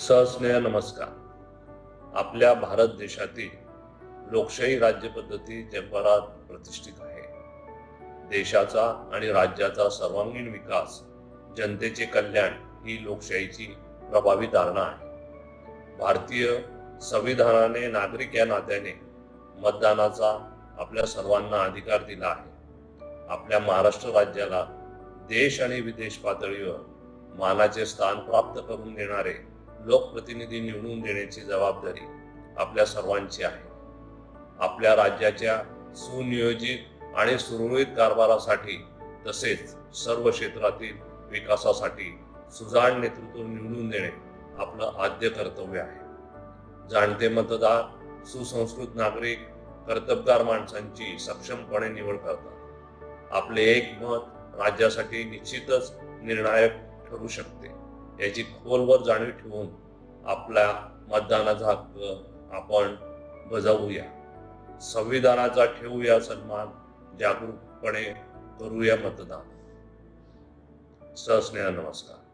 सहस्नेह नमस्कार. आपल्या भारत देशातील लोकशाही राज्यपद्धती जगभरात प्रतिष्ठित आहे. देशाचा आणि राज्याचा सर्वांगीण विकास जनतेचे कल्याण ही लोकशाहीची प्रभावी धारणा आहे. भारतीय संविधानाने नागरिक या नात्याने मतदानाचा आपल्या सर्वांना अधिकार दिला आहे. आपल्या महाराष्ट्र राज्याला देश आणि विदेश पातळीवर मानाचे स्थान प्राप्त करून देणारे लोकप्रतिनिधी निवडून देण्याची जबाबदारी आपल्या सर्वांची आहे. आपल्या राज्याच्या सुनियोजित आणि सुरळीत कारभारासाठी तसेच सर्व क्षेत्रातील विकासासाठी सुजाण नेतृत्व निवडून देणे आपलं आद्य कर्तव्य आहे. जाणते मतदार सुसंस्कृत नागरिक कर्तबगार माणसांची सक्षमपणे निवड करतात. आपले एक मत राज्यासाठी निश्चितच निर्णायक ठरू शकते. याची खोलवर जाणीव ठेवून आपल्या मतदानाचा हक्क आपण बजावूया. संविधानाचा ठेवूया सन्मान जागरूकपणे करूया मतदान. सहस्नेहा नमस्कार.